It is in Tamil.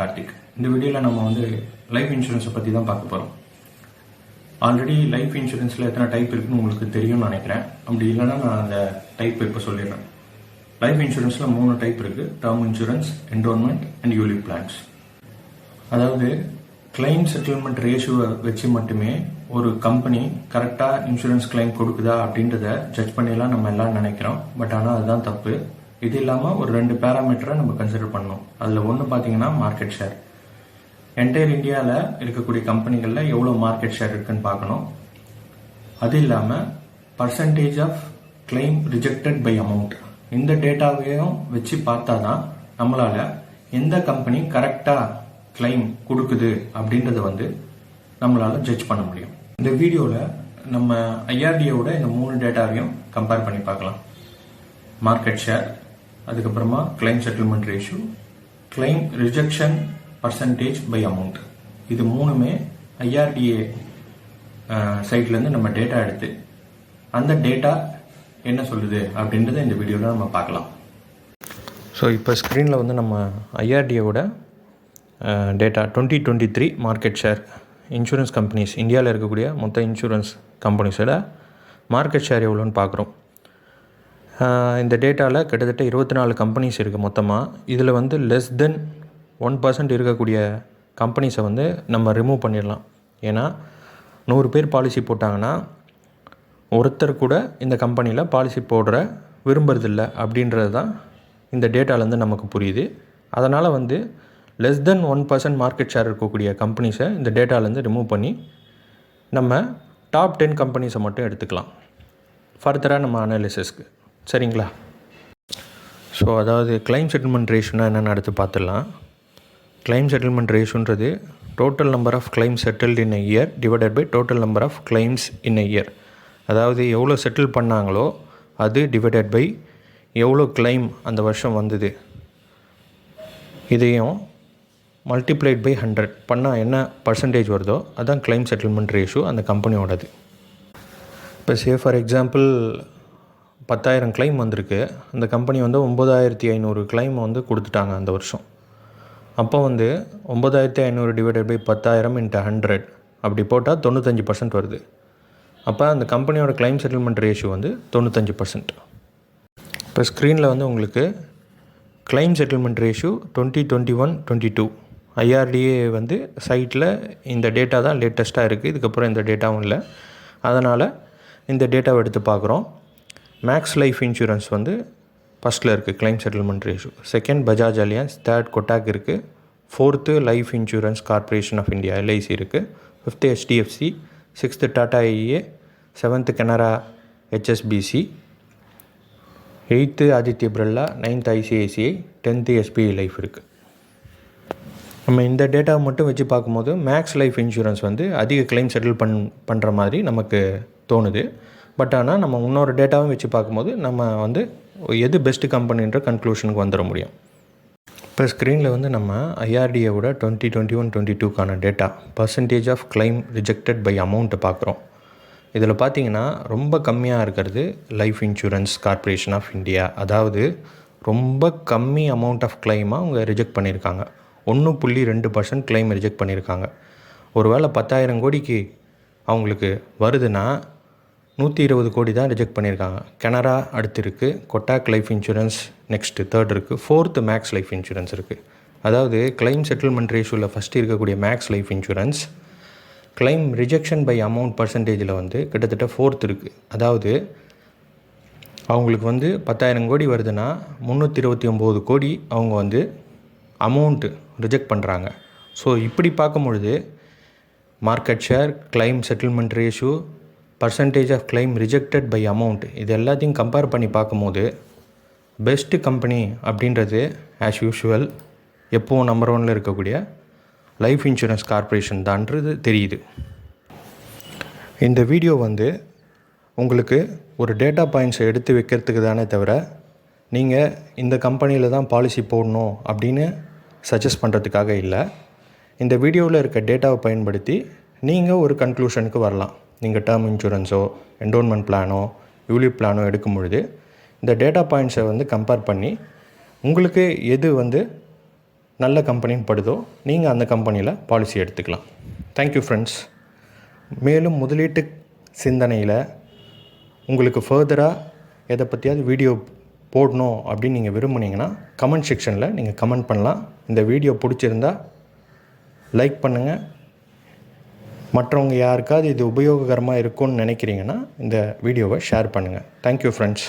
கார்த்திக். இந்த வீடியோவில் நம்ம வந்து லைஃப் இன்சூரன்ஸை பற்றி தான் பார்க்க போகிறோம் ஆல்ரெடி லைஃப் இன்சூரன்ஸில் எத்தனை டைப் இருக்குன்னு உங்களுக்கு தெரியும்னு நினைக்கிறேன். அப்படி இல்லைன்னா நான் அந்த டைப் இப்போ சொல்லிடுறேன். லைஃப் இன்சூரன்ஸில் மூணு டைப் இருக்குது term insurance endowment and ULIP plans அதாவது கிளைம் செட்டில்மெண்ட் ரேஷியோவை வச்சு மட்டுமே ஒரு கம்பெனி கரெக்டாக இன்சூரன்ஸ் கிளைம் கொடுக்குதா அப்படின்றத ஜட்ஜ் பண்ணிடலாம் நம்ம எல்லாம் நினைக்கிறோம். பட் ஆனால் அதுதான் தப்பு. இது இல்லாமல் ஒரு ரெண்டு பேராமீட்டரை நம்ம கன்சிடர் பண்ணணும். அதில் ஒன்று பார்த்தீங்கன்னா மார்க்கெட் ஷேர் என்டையர் இந்தியாவில் இருக்கக்கூடிய கம்பெனிகளில் எவ்வளோ மார்க்கெட் ஷேர் இருக்குன்னு பார்க்கணும். அது இல்லாமல் percentage of claim rejected by amount இந்த டேட்டாவையும் வச்சு பார்த்தா தான் நம்மளால் எந்த கம்பெனி கரெக்டாக கிளைம் கொடுக்குது அப்படின்றத வந்து நம்மளால் ஜட்ஜ் பண்ண முடியும். இந்த வீடியோவில் நம்ம ஐஆர்டியோட இந்த மூணு டேட்டாவையும் கம்பேர் பண்ணி பார்க்கலாம். மார்க்கெட் ஷேர் அதுக்கப்புறமா claim settlement ratio claim rejection percentage by amount இது மூணுமே ஐஆர்டிஏ சைட்லேருந்து நம்ம டேட்டா எடுத்து அந்த டேட்டா என்ன சொல்லுது அப்படின்றத இந்த வீடியோவில் நம்ம பார்க்கலாம். ஸோ இப்போ ஸ்க்ரீனில் வந்து நம்ம ஐஆர்டிஏவோட data twenty twenty three market share insurance companies இந்தியாவில் இருக்கக்கூடிய மொத்த இன்சூரன்ஸ் கம்பெனிஸோட மார்க்கெட் ஷேர் எவ்வளோன்னு பார்க்குறோம். இந்த டேட்டாவில் கிட்டத்தட்ட இருபத்தி நாலு கம்பெனிஸ் இருக்குது மொத்தமாக இதில் வந்து லெஸ் தென் ஒன் பர்சன்ட் இருக்கக்கூடிய கம்பெனிஸை வந்து நம்ம ரிமூவ் பண்ணிடலாம். ஏன்னா நூறு பேர் பாலிசி போட்டாங்கன்னா ஒருத்தர் கூட இந்த கம்பெனியில் பாலிசி போடுற விரும்புறதில்ல அப்படின்றது தான் இந்த டேட்டாலேருந்து நமக்கு புரியுது. அதனால் வந்து less than one percent market share இருக்கக்கூடிய கம்பெனிஸை இந்த டேட்டாலேருந்து ரிமூவ் பண்ணி நம்ம டாப் டென் கம்பெனிஸை மட்டும் எடுத்துக்கலாம். ஃபர்தராக நம்ம அனாலிசிஸ்க்கு சரிங்களா? ஸோ அதாவது கிளைம் செட்டில்மெண்ட் ரேஷியோனா என்னென்னு அடுத்து பார்த்துடலாம். Claim settlement ரேஷியோன்றது total number of claim settled in a year divided by total number of claims in a year அதாவது எவ்வளோ செட்டில் பண்ணாங்களோ அது டிவைடட் பை எவ்வளோ கிளைம் அந்த வருஷம் வந்தது. இதையும் மல்டிப்ளைட் பை ஹண்ட்ரட் பண்ணால் என்ன பர்சன்டேஜ் வருதோ அதான் கிளைம் செட்டில்மெண்ட் ரேஷியோ அந்த கம்பெனியோடது இப்போ சே ஃபார் எக்ஸாம்பிள் பத்தாயிரம் கிளைம் வந்திருக்கு. அந்த கம்பெனி வந்து ஒம்பதாயிரத்தி ஐநூறு கிளைம் வந்து கொடுத்துட்டாங்க அந்த வருஷம். அப்போ வந்து ஒம்பதாயிரத்தி ஐநூறு டிவைடட் பை பத்தாயிரம் இன்ட்டு ஹண்ட்ரட் அப்படி போட்டால் தொண்ணூத்தஞ்சு பர்சன்ட் வருது. அப்போ அந்த கம்பெனியோட கிளைம் செட்டில்மெண்ட் ரேஷியோ வந்து தொண்ணூத்தஞ்சு பர்சன்ட் இப்போ ஸ்க்ரீனில் வந்து உங்களுக்கு claim settlement ratio twenty twenty one twenty two IRDA வந்து சைட்டில் இந்த டேட்டா தான் லேட்டஸ்ட்டாக இருக்குது இதுக்கப்புறம் இந்த டேட்டாவும் இல்லை. அதனால் இந்த டேட்டாவை எடுத்து பார்க்குறோம். மேக்ஸ் லைஃப் இன்சூரன்ஸ் வந்து ஃபஸ்ட்டில் இருக்குது claim settlement ratio second Bajaj Allianz third Kotak இருக்குது fourth life insurance corporation of India LIC இருக்குது fifth HDFC sixth Tata IA seventh Canara HSBC eighth Aditya Birla ninth ICICI tenth SBI life இருக்குது நம்ம இந்த டேட்டாவை மட்டும் வச்சு பார்க்கும்போது மேக்ஸ் லைஃப் இன்சூரன்ஸ் வந்து அதிக கிளைம் செட்டில் பண் பண்ணுற மாதிரி நமக்கு தோணுது. பட் ஆனால் நம்ம இன்னொரு டேட்டாவும் வச்சு பார்க்கும்போது நம்ம வந்து எது பெஸ்ட்டு கம்பெனின்ற கன்க்ளூஷனுக்கு வந்துட முடியும். இப்போ ஸ்க்ரீனில் வந்து நம்ம ஐஆர்டிஏவோட twenty twenty one twenty டூக்கான data percentage of claim rejected by அமௌண்ட்டை பார்க்குறோம். இதில் பார்த்தீங்கன்னா ரொம்ப கம்மியாக இருக்கிறது life insurance corporation of India அதாவது ரொம்ப கம்மி அமௌண்ட் ஆஃப் கிளைமாக அவங்க ரிஜெக்ட் பண்ணியிருக்காங்க. ஒன்று புள்ளி ரெண்டு பர்சன்ட் கிளைம் ரிஜெக்ட் பண்ணியிருக்காங்க. ஒரு வேளை பத்தாயிரம் கோடிக்கு அவங்களுக்கு வருதுன்னா நூற்றி இருபது கோடி தான் ரிஜெக்ட் பண்ணியிருக்காங்க. கனரா அடுத்து இருக்குது Kotak life insurance next third இருக்குது ஃபோர்த்து மேக்ஸ் லைஃப் இன்சூரன்ஸ் இருக்குது அதாவது கிளைம் செட்டில்மெண்ட் ரேஷியோவில் ஃபஸ்ட்டு இருக்கக்கூடிய max life insurance claim rejection by amount பர்சன்டேஜில் வந்து கிட்டத்தட்ட ஃபோர்த் இருக்குது அதாவது அவங்களுக்கு வந்து பத்தாயிரம் கோடி வருதுன்னா முந்நூற்றி இருபத்தி ஒம்பது கோடி அவங்க வந்து அமௌண்ட்டு ரிஜெக்ட் பண்ணுறாங்க ஸோ இப்படி பார்க்கும் பொழுது market share claim settlement ratio percentage of claim rejected by amount இது எல்லாத்தையும் கம்பேர் பண்ணி பார்க்கும்போது பெஸ்ட்டு கம்பெனி அப்படின்றது ஆஸ் யூஷுவல் எப்போவும் நம்பர் ஒனில் இருக்கக்கூடிய லைஃப் இன்சூரன்ஸ் கார்ப்பரேஷன் தான்றது தெரியுது. இந்த வீடியோ வந்து உங்களுக்கு ஒரு டேட்டா பாயிண்ட்ஸை எடுத்து வைக்கிறதுக்கு தானே தவிர நீங்கள் இந்த கம்பெனியில் தான் பாலிசி போடணும் அப்படின்னு சஜஸ்ட் பண்ணுறதுக்காக இல்லை. இந்த வீடியோவில் இருக்க டேட்டாவை பயன்படுத்தி நீங்கள் ஒரு கன்க்ளூஷனுக்கு வரலாம். நீங்கள் டேர்ம் இன்சூரன்ஸோ என்டோன்மெண்ட் பிளானோ யூலிப் பிளானோ எடுக்கும் பொழுது இந்த டேட்டா பாயிண்ட்ஸை வந்து கம்பேர் பண்ணி உங்களுக்கு எது வந்து நல்ல கம்பெனின்னு படுதோ நீங்கள் அந்த கம்பெனியில் பாலிசி எடுத்துக்கலாம். தேங்க்யூ ஃப்ரெண்ட்ஸ் மேலும் முதலீட்டு சிந்தனையில் உங்களுக்கு ஃபர்தராக எதை பற்றியாவது வீடியோ போடணும் அப்படின்னு நீங்கள் விரும்புனீங்கன்னா கமெண்ட் செக்ஷனில் நீங்கள் கமெண்ட் பண்ணலாம். இந்த வீடியோ பிடிச்சிருந்தா லைக் பண்ணுங்கள் மற்றவங்க யாருக்காவது இது உபயோககரமாக இருக்கும்னு நினைக்கிறீங்கன்னா இந்த வீடியோவை ஷேர் பண்ணுங்கள் தேங்க்யூ ஃப்ரெண்ட்ஸ்